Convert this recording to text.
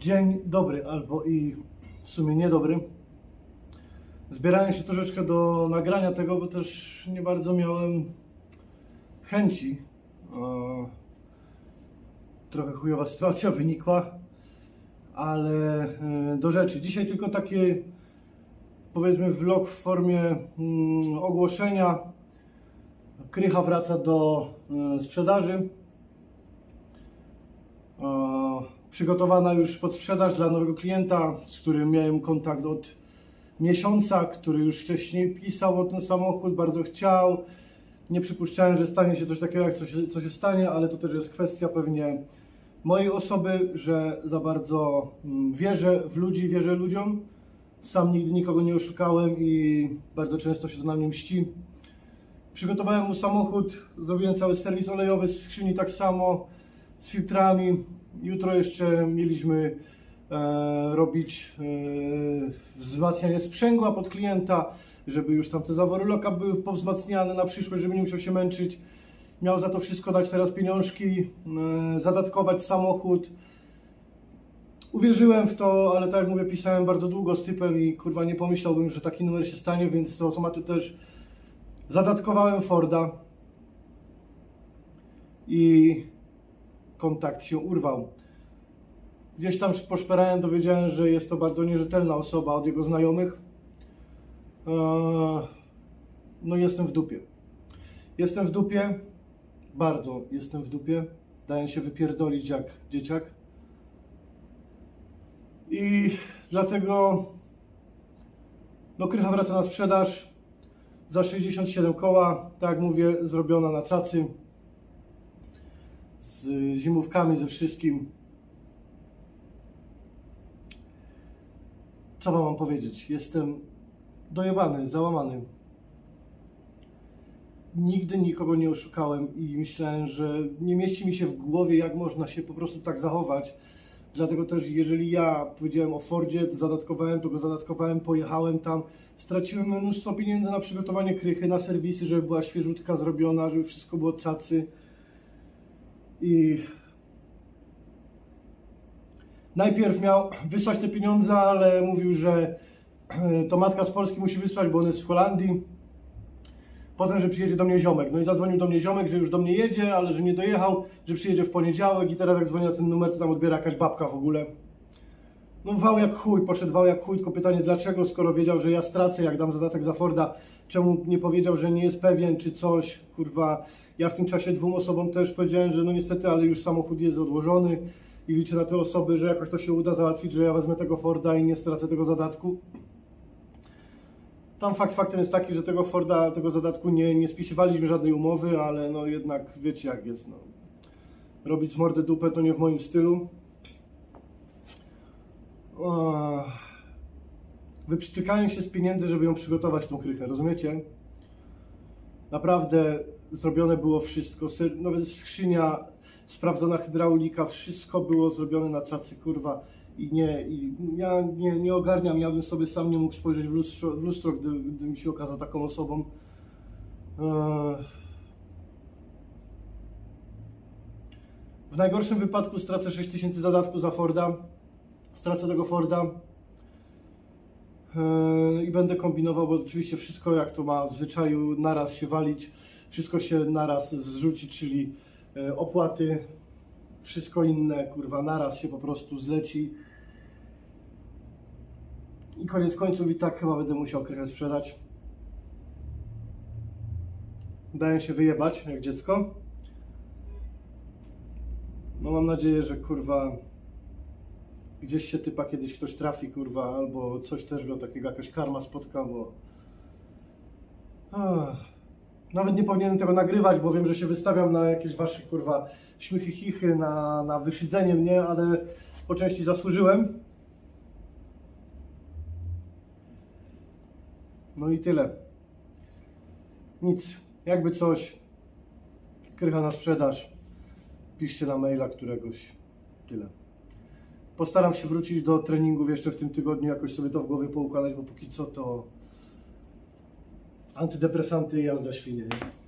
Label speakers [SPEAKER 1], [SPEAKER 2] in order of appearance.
[SPEAKER 1] Dzień dobry, albo i w sumie niedobry. Zbierałem się troszeczkę do nagrania tego, bo też nie bardzo miałem chęci. Trochę chujowa sytuacja wynikła, ale e, do rzeczy. Dzisiaj tylko taki, powiedzmy, vlog w formie mm, ogłoszenia. Krycha wraca do e, sprzedaży. Przygotowana już pod sprzedaż dla nowego klienta, z którym miałem kontakt od miesiąca, który już wcześniej pisał o ten samochód, bardzo chciał. Nie przypuszczałem, że stanie się coś takiego, jak co się, co się stanie, ale to też jest kwestia pewnie mojej osoby, że za bardzo mm, wierzę w ludzi, wierzę ludziom. Sam nigdy nikogo nie oszukałem i bardzo często się to na mnie mści. Przygotowałem mu samochód, zrobiłem cały serwis olejowy skrzyni tak samo, z filtrami. Jutro jeszcze mieliśmy e, robić e, wzmacnianie sprzęgła pod klienta, żeby już tam te zawory loka były powzmacniane na przyszłość, żeby nie musiał się męczyć. Miał za to wszystko dać teraz pieniążki, e, zadatkować samochód. Uwierzyłem w to, ale tak jak mówię, pisałem bardzo długo z typem i kurwa nie pomyślałbym, że taki numer się stanie, więc z automatu też zadatkowałem Forda i kontakt się urwał. Gdzieś tam poszperałem, dowiedziałem, że jest to bardzo nierzetelna osoba od jego znajomych. Eee, No jestem w dupie. Jestem w dupie, bardzo jestem w dupie. Daję się wypierdolić jak dzieciak. I dlatego no krycha wraca na sprzedaż za 67 koła, tak jak mówię, zrobiona na cacy z zimówkami, ze wszystkim. Co wam mam powiedzieć? Jestem dojebany, załamany. Nigdy nikogo nie oszukałem i myślałem, że nie mieści mi się w głowie, jak można się po prostu tak zachować. Dlatego też, jeżeli ja powiedziałem o Fordzie, zadatkowałem, to go zadatkowałem, pojechałem tam, straciłem mnóstwo pieniędzy na przygotowanie krychy, na serwisy, żeby była świeżutka zrobiona, żeby wszystko było cacy. I najpierw miał wysłać te pieniądze, ale mówił, że to matka z Polski musi wysłać, bo on jest w Holandii. Potem, że przyjedzie do mnie ziomek. No i zadzwonił do mnie ziomek, że już do mnie jedzie, ale że nie dojechał, że przyjedzie w poniedziałek i teraz jak dzwoni na ten numer, to tam odbiera jakaś babka w ogóle. No wał jak chuj, poszedł wał jak chuj, tylko pytanie dlaczego, skoro wiedział, że ja stracę, jak dam zadatek za Forda, czemu nie powiedział, że nie jest pewien, czy coś, kurwa. Ja w tym czasie dwóm osobom też powiedziałem, że no niestety, ale już samochód jest odłożony i liczę na te osoby, że jakoś to się uda załatwić, że ja wezmę tego Forda i nie stracę tego zadatku. Tam fakt faktem jest taki, że tego Forda, tego zadatku nie, nie spisywaliśmy żadnej umowy, ale no jednak wiecie jak jest, no. Robić z mordy dupę to nie w moim stylu. Och. Wyprztykałem się z pieniędzy, żeby ją przygotować tą krychę, rozumiecie? Naprawdę zrobione było wszystko, nawet skrzynia, sprawdzona hydraulika, wszystko było zrobione na cacy, kurwa. I nie, i ja nie, nie ogarniam, ja bym sobie sam nie mógł spojrzeć w lustro, w lustro gdy, gdy mi się okazał taką osobą. W najgorszym wypadku stracę 6000 zadatku za Forda. Stracę tego Forda. Yy, I będę kombinował, bo oczywiście wszystko jak to ma w zwyczaju naraz się walić, wszystko się naraz zrzuci, czyli yy, opłaty, wszystko inne, kurwa, naraz się po prostu zleci. I koniec końców i tak chyba będę musiał krychę sprzedać. Daję się wyjebać jak dziecko. No mam nadzieję, że kurwa gdzieś się typa kiedyś ktoś trafi, kurwa, albo coś też go takiego, jakaś karma spotka, bo... Ach. Nawet nie powinienem tego nagrywać, bo wiem, że się wystawiam na jakieś wasze, kurwa, śmichy, chichy, na, na wyszydzenie mnie, ale po części zasłużyłem. No i tyle. Nic. Jakby coś, krycha na sprzedaż, piszcie na maila któregoś. Tyle. Postaram się wrócić do treningów jeszcze w tym tygodniu, jakoś sobie to w głowie poukładać, bo póki co to antydepresanty i jazda świnie. Nie?